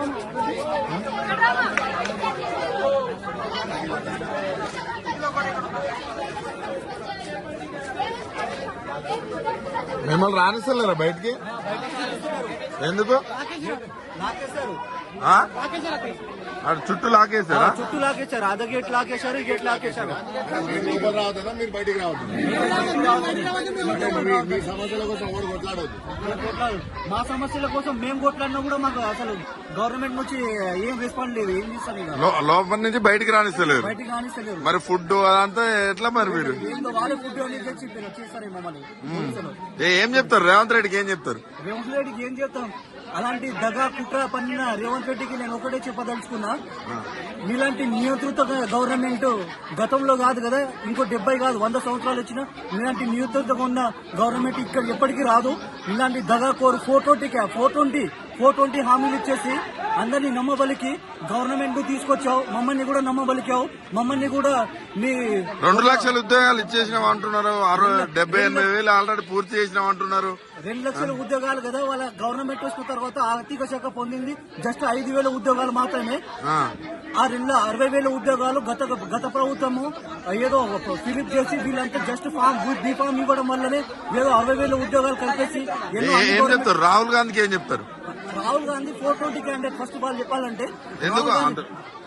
我是你的 మిమ్మల్ని రానిస్తలేరా బయటికి? ఎందుకు? లాకేశారు? ఆడ చుట్టూ లాకేసారా చుట్టూ లాకేశారు అద గేట్ లాకేశారు గేట్ లాకేశారు లోపల రావద్దా మీరు బయటికి రావద్దు మీ సమస్యల కోసం ఎవరు కొట్లాడవద్దు కొట్లాడు. మా సమస్యల కోసం మేము కొట్లాడినా కూడా మాకు అసలు గవర్నమెంట్ నుంచి ఏం రెస్పాండ్ లేదు ఏం లో- లోపల నుంచి బయటికి రానిస్తలేరు. బయటికి కానిస్తలేరు మరి ఫుడ్ అదంతా ఎట్లా మరి మీరు? వాళ్ళే ఫుడ్ తెచ్చి చేస్తారు మమ్మల్ని. ఏం చెప్తారు? రేవంత్ రెడ్డికి ఏం చెప్తారు? రేవంత్ రెడ్డికి ఏం చెప్తాం? అలాంటి దగా కుట్ర పన్నిన రేవంత్ రెడ్డికి నేను ఒకటే చెప్పదలుచుకున్నా. మీలాంటి నియంత్రిత గవర్నమెంట్ గతంలో కాదు కదా ఇంకో డెబ్బై కాదు వంద సంవత్సరాలు వచ్చిన మీలాంటి నియంత్రితగా ఉన్న గవర్నమెంట్ ఇక్కడ ఎప్పటికీ రాదు. ఇలాంటి దగా కోరు ఫోర్ ట్వంటీకి ఫోర్ ట్వంటీ ఫోర్ ట్వంటీ హామీలు ఇచ్చేసి అందరినీ నమ్మబలికి గవర్నమెంట్ తీసుకొచ్చావు మమ్మల్ని కూడా నమ్మబలికావు మమ్మల్ని కూడా మీ రెండు లక్షల ఉద్యోగాలు ఇచ్చేసినాం అంటున్నారు డెబ్బై ఎనభై వేలు ఆల్రెడీ పూర్తి చేసినాం అంటున్నారు. రెండు లక్షల ఉద్యోగాలు కదా వాళ్ళ గవర్నమెంట్ వచ్చిన తర్వాత ఆర్థిక శాఖ పొందింది. జస్ట్ ఐదు వేల ఉద్యోగాలు మాత్రమే. ఆ. రెండు అరవై వేల ఉద్యోగాలు గత గత ప్రభుత్వము ఏదో ఫిలిప్ చేసి వీళ్ళంతా జస్ట్ ఫామ్ బీ ఫామ్ ఇవ్వడం వల్లనే ఏదో అరవై వేల ఉద్యోగాలు కలిపేసి రాహుల్ గాంధీకి ఏం చెప్తారు? Rahul Gandhi four twenty candidate first of all చెప్పాలంటే ఎందుకు?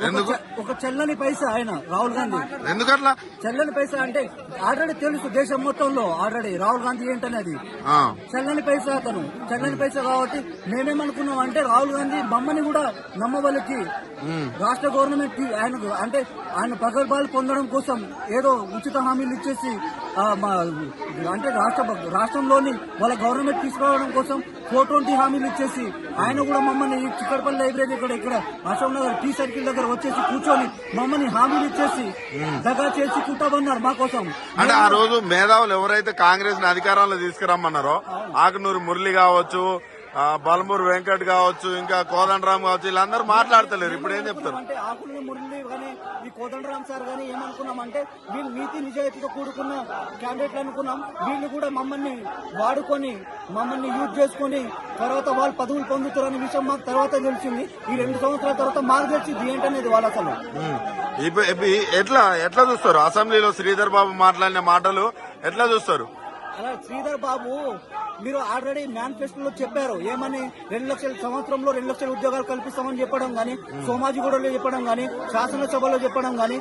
ఎందుకు? ఒక చెల్లని పైసా ఆయన రాహుల్ గాంధీ. ఎందుకట్లా? చెల్లని పైసా అంటే ఆల్రెడీ తెలుసు దేశం మొత్తంలో ఆల్రెడీ రాహుల్ గాంధీ ఏంటనేది. ఆ. చల్లని పైసా అతను. చల్లని పైసా కాబట్టి మేమేమనుకున్నాం అంటే రాహుల్ గాంధీ మమ్మల్ని కూడా నమ్మవలకి రాష్ట్ర గవర్నమెంట్ ఆయన అంటే ఆయన ప్రగల్భాలు పొందడం కోసం ఏదో ఉచిత హామీలు ఇచ్చేసి అంటే రాష్ట్ర రాష్ట్రంలోని వాళ్ళ గవర్నమెంట్ తీసుకురావడం కోసం ఫోర్ ట్వంటీ హామీలు ఇచ్చేసి ఆయన కూడా మమ్మల్ని ఈ చిక్కడపల్లి లైబ్రరీ ఇక్కడ ఇక్కడ అశోక్ నగర్ టీ సర్కిల్ దగ్గర వచ్చేసి కూర్చొని మమ్మల్ని హామీలు ఇచ్చేసి దగా చేసి కుట్టాబన్నారు మా కోసం. అంటే ఆ రోజు మేధావులు ఎవరైతే కాంగ్రెస్ని అధికారంలో తీసుకురమ్మన్నారో ఆకునూరు మురళి కావచ్చు బలమూరు వెంకట్ కావచ్చు ఇంకా కోదండరామ్ కావచ్చు వీళ్ళందరూ మాట్లాడతలేరు. ఇప్పుడు ఏం చెప్తారు? అంటే ఆకుల మురళి కానీ ఈ కోదండరామ్ సార్ కానీ ఏమనుకున్నామంటే వీళ్ళు నీతి నిజాయితీతో కూడుకున్న క్యాండిడేట్లు అనుకున్నాం. వీళ్ళు కూడా మమ్మల్ని వాడుకొని మమ్మల్ని యూజ్ చేసుకొని తర్వాత వాళ్ళు పదవులు పొందుతారనే విషయం మాకు తర్వాత తెలిసింది. ఈ రెండు సంవత్సరాల తర్వాత మాకు తెలిసింది ఏంటనేది వాళ్ళు అసలు. ఎట్లా ఎట్లా చూస్తారు? అసెంబ్లీలో శ్రీధర్ బాబు మాట్లాడిన మాటలు ఎట్లా చూస్తారు? అలా శ్రీధర్ బాబు మీరు ఆల్రెడీ మేనిఫెస్టోలో చెప్పారు. ఏమని? రెండు లక్షల సంవత్సరంలో రెండు లక్షల ఉద్యోగాలు కల్పిస్తామని చెప్పడం గానీ సోమాజిగూడలో చెప్పడం గానీ శాసనసభలో చెప్పడం గానీ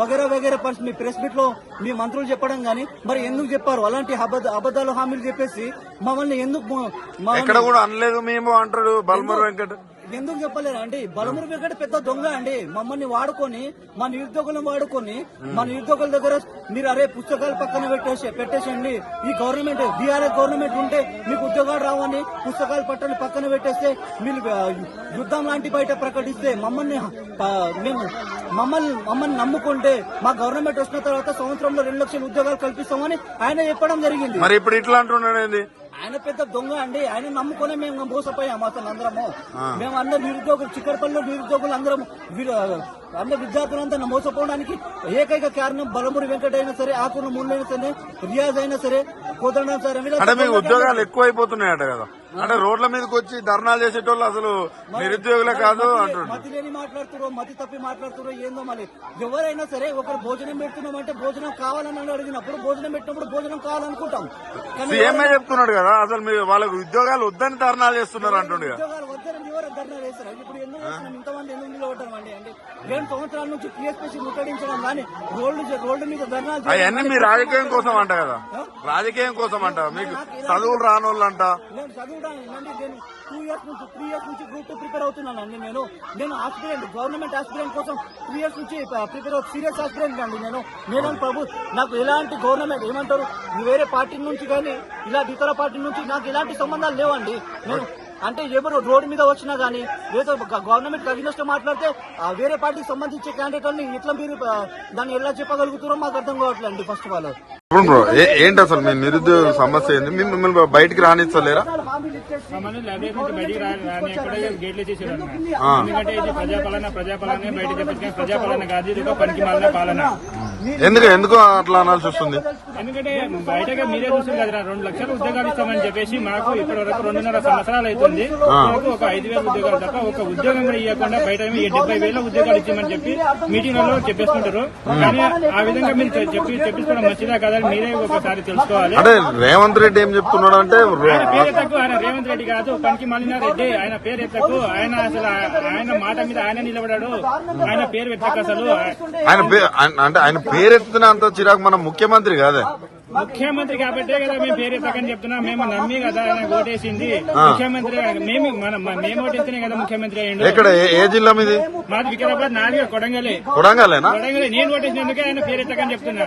వగేరా వగేరా పర్స్ మీ ప్రెస్ మీట్లో మీ మంత్రులు చెప్పడం గానీ మరి ఎందుకు చెప్పారు? అలాంటి అబద్దాలు హామీలు చెప్పేసి మమ్మల్ని ఎందుకు ఎక్కడ కూడా అనలేదు మేము అంటాడు బలమూరు వెంకట్. ఎందుకు చెప్పలేరు? అండి బలమురు వెంకట పెద్ద దొంగ అండి. మమ్మల్ని వాడుకొని మన నిరుద్యోగులను వాడుకొని మన నిరుద్యోగుల దగ్గర మీరు అరే పుస్తకాలు పక్కన పెట్టేసి పెట్టేసండి ఈ గవర్నమెంట్ బీఆర్ఎస్ గవర్నమెంట్ ఉంటే మీకు ఉద్యోగాలు రావని పుస్తకాలు పట్టని పక్కన పెట్టేస్తే మీరు యుద్ధం లాంటి బయట ప్రకటిస్తే మమ్మల్ని మేము మమ్మల్ని మమ్మల్ని నమ్ముకుంటే మా గవర్నమెంట్ వచ్చిన తర్వాత సంవత్సరంలో రెండు లక్షల ఉద్యోగాలు కల్పిస్తామని ఆయన చెప్పడం జరిగింది. మరి ఇప్పుడు ఇట్లా అంటున్నాడు ఆయన పెద్ద దొంగ అండి. ఆయన నమ్ముకునే మేము మోసపోయాం అసలు అందరము. మేము అందరు నిరుద్యోగులు చిక్కడపల్లిలో నిరుద్యోగులు అందరం అందరు విద్యార్థులంతా మోసపోవడానికి ఏకైక కారణం బలమూరి వెంకట అయినా సరే ఆకుల ముళ్ళు అయినా సరే రియాజ్ అయినా సరే కోదండం సరే. ఉద్యోగాలు ఎక్కువ అయిపోతున్నాయట కదా. అంటే రోడ్ల మీదకి వచ్చి ధర్నాలు చేసేటోళ్ళు అసలు నిరుద్యోగులే కాదు అంటుండ్రు. మతి లేని మాట్లాడుతురో మతి తప్పి మాట్లాడుతురో ఏందో మళ్ళీ. ఎవరైనా సరే ఒకరు భోజనం పెడుతున్నాం అంటే భోజనం కావాలని అడిగినప్పుడు భోజనం పెట్టినప్పుడు భోజనం కావాలనుకుంటాం. సీఎంఏ చెప్తున్నాడు కదా అసలు మీరు వాళ్ళకు ఉద్యోగాలు వద్దని ధర్నాలు చేస్తున్నారు అంటుండు ఉద్యోగాలు వద్దని ఎవరు ధర్నా చేస్తారు? ఇప్పుడు ఎందుకు ఇంతమంది ఎందుకు అండి అంటే రెండు సంవత్సరాల నుంచి టీఎస్పీసీ ముట్టడించడం కానీ రోడ్డు రోడ్డు మీద ధర్నాలు అవన్నీ మీ రాజకీయం కోసం అంట కదా. రాజకీయం కోసం అంట మీకు చదువులు రానోళ్ళు అంట కూడా ఏంటంటే నేను టూ ఇయర్స్ నుంచి త్రీ ఇయర్స్ నుంచి గ్రూప్ టూ ప్రిపేర్ అవుతున్నానండి నేను. నేను ఆస్పిరెంట్ గవర్నమెంట్ ఆస్పిరెంట్ కోసం త్రీ ఇయర్స్ నుంచి ప్రిపేర్ అవుతు సీరియస్ ఆస్పిరెంట్ అండి నేను. నేను ప్రభు నాకు ఎలాంటి గవర్నమెంట్ ఏమంటారు? వేరే పార్టీ నుంచి కానీ ఇలా ఇతర పార్టీ నుంచి నాకు ఎలాంటి సంబంధాలు లేవండి. నేను అంటే ఎవరు రోడ్డు మీద వచ్చినా కానీ ఏదో గవర్నమెంట్ అగ్నిస్ట్ మాట్లాడితే వేరే పార్టీకి సంబంధించే క్యాండిడేట్ని ఇట్లా మీరు దాన్ని ఎలా చెప్పగలుగుతారో మాకు అర్థం కావట్లేదు ఫస్ట్ ఆఫ్ ఆల్ ఏంటి అసలు మీ నిరుద్యోగ సమస్య ఏంది? మిమ్మల్ని బయటికి రానిస్తలేరా? మమ్మల్ని నుంచి బయటికి రా- రానియకుండా గేట్లు తీసేసారు అన్నమాట. ఎందుకంటే ఇది ప్రజాపాలన ప్రజాపాలన బయట చెప్పచ్చు ప్రజాపాలన కాదు ఇది ఒక పనికి మాలిన పాలన ఎందుకు ఎందుకు అట్లా అనాల్సి వస్తుంది? ఎందుకంటే బయటగా మీరే చూస్తుంది కదా రెండు లక్షల ఉద్యోగాలు ఇస్తామని చెప్పేసి మాకు ఇప్పటి వరకు రెండున్నర సంవత్సరాలు అవుతుంది. మాకు ఒక ఐదు వేల ఉద్యోగాలు తప్ప ఒక ఉద్యోగం కూడా ఇవ్వకుండా బయట డెబ్బై వేల ఉద్యోగాలు ఇచ్చామని చెప్పి మీటింగ్లలో చెప్పేసుకుంటారు. కానీ ఆ విధంగా మీరు చెప్పి చెప్పించుకోవడం మంచిదా కదా మీరే ఒకసారి తెలుసుకోవాలి. అంటే రేవంత్ రెడ్డి ఏం చెప్తున్నాడు అంటే ఆయన పేరు ఎత్తకు ఆయన రేవంత్ రెడ్డి కాదు పనికి మాలిన రెడ్డి ఆయన పేరు ఎత్తకు ఆయన అసలు ఆయన మాట మీద ఆయన నిలబడాడు. ఆయన పేరు ఎత్తకు అసలు. ఆయన పే- ఆయన- పేరెత్తున అంత చిరాకు మన ముఖ్యమంత్రి కాదే. ముఖ్యమంత్రి కాబట్టే కదా మేము పేరు ఎత్తకని చెప్తున్నా. మేము నమ్మి కదా ఆయన ఓటేసింది. ముఖ్యమంత్రి మేము మన మేము ఓటేస్తేనే కదా ముఖ్యమంత్రి అయ్యిండు. ఎక్కడ? ఏ- జిల్లా మీది? మాది వికారాబాద్ నాలుగు కొడంగలే. కొడంగలేనా? కొడంగలే. నేను ఓటేసినందుకే ఆయన పేరు ఎత్తకని చెప్తున్నా.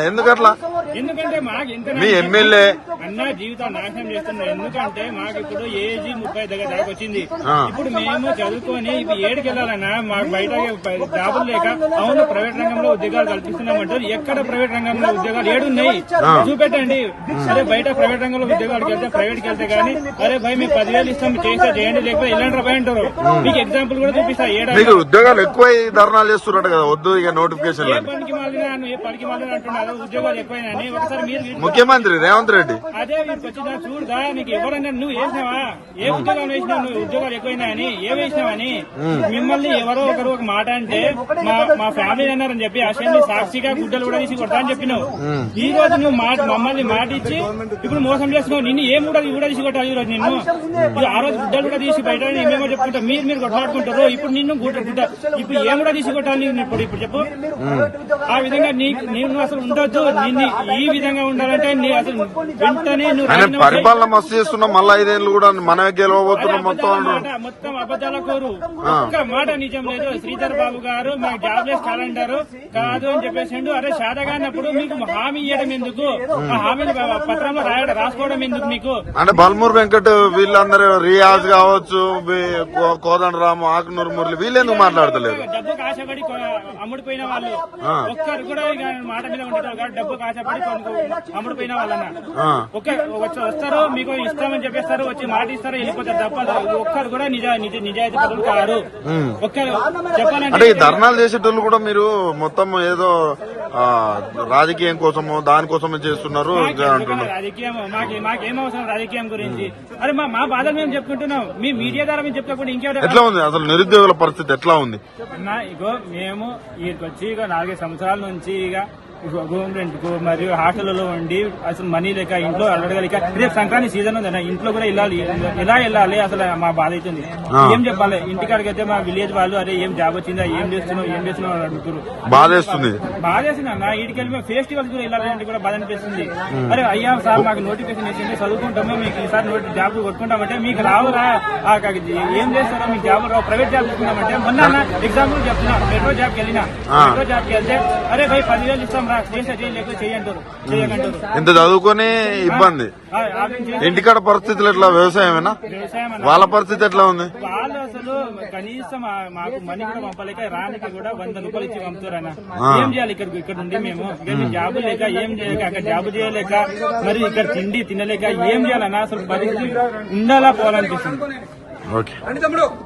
ఎందుకట్లా? ఎందుకంటే మాకు ఎంత మీ ఎమ్మెల్యే? అన్న జీవితం నాశనం చేస్తున్నారు ఎందుకంటే మాకు ఇప్పుడు ఏజ్ ముప్పై దగ్గర దాకా వచ్చింది. ఇప్పుడు మేము చదువుకొని ఇప్పుడు ఏడుకి వెళ్ళాలన్నా మాకు బయట జాబులు లేక అవును ప్రైవేట్ రంగంలో ఉద్యోగాలు కల్పిస్తున్నామంటారు. ఎక్కడ ప్రైవేట్ రంగంలో ఉద్యోగాలు? ఏడున్నాయి. చూపెట్టండి. అరే బయట ప్రైవేట్ రంగంలో ఉద్యోగాలకు వెళ్తే ప్రైవేట్కి వెళ్తే గానీ అరే భయ్ మేము పదివేలు ఇస్తాం చేస్తే చేయండి లేకపోతే ఎలాంటి భయ అంటారు. మీకు ఎగ్జాంపుల్ కూడా చూపిస్తా. ఏడా మీకు ఉద్యోగాలు ఎక్కువ ధర్నాలు చేస్తున్నట్టు కదా వద్దు ఇక నోటిఫికేషన్ పనికి మాలినా ఏ పనికి మాలినా అంటున్నారు ఉద్యోగాలు ఎక్కువైనా ఒకసారి మీరు ముఖ్యమంత్రి రేవంత్ రెడ్డి. అదే వచ్చిన చూడదా నీకు ఎవరైనా నువ్వు వేసినావా? ఏ ఉద్యోగాలు వేసినావు నువ్వు? ఉద్యోగాలు ఎక్కువైనా అని. ఏ వేసినావని మిమ్మల్ని ఎవరో ఒకరు ఒక మాట అంటే మా మా ఫ్యామిలీ అన్నారని చెప్పి అసెంబ్లీ సాక్షిగా గుడ్డలు కూడా తీసి కొడతా అని చెప్పినావు. ఈ రోజు నువ్వు మమ్మల్ని మాట ఇచ్చి ఇప్పుడు మోసం చేస్తున్నావు. నిన్ను ఏం కూడా కూడా తీసి కొట్టాలి ఈ రోజు నిన్ను ఆ రోజు గుడ్డలు కూడా తీసి బయట మేమేమో చెప్పుకుంటాం. మీరు మీరు కొట్లాడుకుంటారు. ఇప్పుడు నిన్ను గుడ్డ గుడ్డ ఇప్పుడు ఏం కూడా తీసి కొట్టాలి నిన్ను ఇప్పుడు? ఇప్పుడు చెప్పు. ఆ విధంగా నీ నేను అసలు ఉండొద్దు. నిన్ను ఈ విధంగా ఉండాలంటే నీ అసలు వెంటనే నువ్వు. పరిపాలన మస్తు చేస్తున్నాం మళ్ళా ఐదేళ్ళు కూడా మనమే గెలవబోతున్నాం మొత్తం మొత్తం అబద్ధాల కోరు. ఒక్క మాట నిజం లేదు. శ్రీధర్ బాబు గారు మాకు జాబ్లెస్ కాదంటారు కాదు అని చెప్పేసిండు. అరే శాతగానప్పుడు మీకు హామీ ఇవ్వడం ఎందుకు? ఆ హామీని పత్రంలో రాయడం రాసుకోవడం ఎందుకు మీకు అంటే బల్మూర్ వెంకట్ వీళ్ళందరూ రియాజ్ కావచ్చు కోదండరాము ఆకునూరు మురళి వీళ్ళెందుకు మాట్లాడతలేరు డబ్బుకు ఆశపడి కొ- అమ్ముడుపోయిన వాళ్ళు ఒక్కరు కూడా మాట మీద డబ్బుకు ఆశపడి అమ్ముడుపోయిన వాళ్ళన్న. ఒక్క వస్తారు మీకు ఇస్తామని చెప్పేస్తారు వచ్చి మాట ఇస్తారు వెళ్ళిపోతారు తప్ప ఒక్కరు కూడా నిజ నిజ నిజాయితీ పరులు కారు. ఒక్కరు అంటే చెప్పాలంటే ఈ ధర్నాలు చేసేటోళ్ళు కూడా మీరు మొత్తం ఏదో రాజకీయం కోసము దానికోసమే చేస్తున్నారు రాజకీయం మాకు మాకేం అవసరం రాజకీయం గురించి? అరే మా మా బాధలు మేము చెప్పుకుంటున్నాం. మీ మీడియా ద్వారా మేము చెప్పుకోకుండా ఇంకెవరు ఎట్లా ఉంది? అసలు నిరుద్యోగుల పరిస్థితి ఎట్లా ఉంది? ఇగో మేము ఇక్కడికి వచ్చి ఇక నాలుగైదు సంవత్సరాల నుంచి ఇక రూమ్ రెంట్కు మరియు హాస్టల్లో ఉండి అసలు మనీ లేక ఇంట్లో అడగలేక రేపు సంక్రాంతి సీజన్ ఉంది అన్న ఇంట్లో కూడా వెళ్ళాలి ఎలా వెళ్ళాలి అసలు మా బాధ అవుతుంది ఏం చెప్పాలి? ఇంటికాడికి అయితే మా విలేజ్ వాళ్ళు అరే ఏం జాబ్ వచ్చిందా? ఏం చేస్తున్నావు? ఏం చేస్తున్నావు? అని అడుగుతారు బాధేస్తుంది. బాధ వేసింది అన్న. వీటికి వెళ్ళి మేము ఫెస్టివల్స్ కూడా వెళ్ళాలంటే కూడా బాధ అనిపిస్తుంది. అరే అయ్యా సార్ మాకు నోటిఫికేషన్ ఇచ్చింది చదువుకుంటాము మీకు ఈసారి నోటి జాబ్ కొట్టుకుంటామంటే మీకు రావురా? ఏం చేస్తారో మీకు జాబ్ రావు. ప్రైవేట్ జాబ్ తీసుకుంటామంటే మొన్న ఎగ్జాంపుల్ చెప్తున్నా. మెట్రో జాబ్కి వెళ్ళినా. మెట్రో జాబ్కి వెళ్తే అరే భయ్ పదివేలు ఇస్తాం ఇంత చదువుకొని ఇబ్బంది. ఇంటికాడ పరిస్థితులు ఎట్లా? వ్యవసాయమేనా? వాళ్ళ పరిస్థితి ఎట్లా ఉంది? వాళ్ళు అసలు కనీసం ఆ- మాకు మనీ కూడా పంపలేక రానికి కూడా వంద రూపాయలు ఇచ్చి పంపుతారన్న. ఏం చేయాలి ఇక్కడ ఇక్కడ ఉండి మేము ఇక్కడ జాబ్ లేక ఏం చేయలేక అక్కడ జాబ్ చేయలేక మరి ఇక్కడ తిండి తినలేక ఏం చేయాలన్నా అసలు పరిస్థితి ఉండాలా పోవాలనిపిస్తుంది. ఓకే.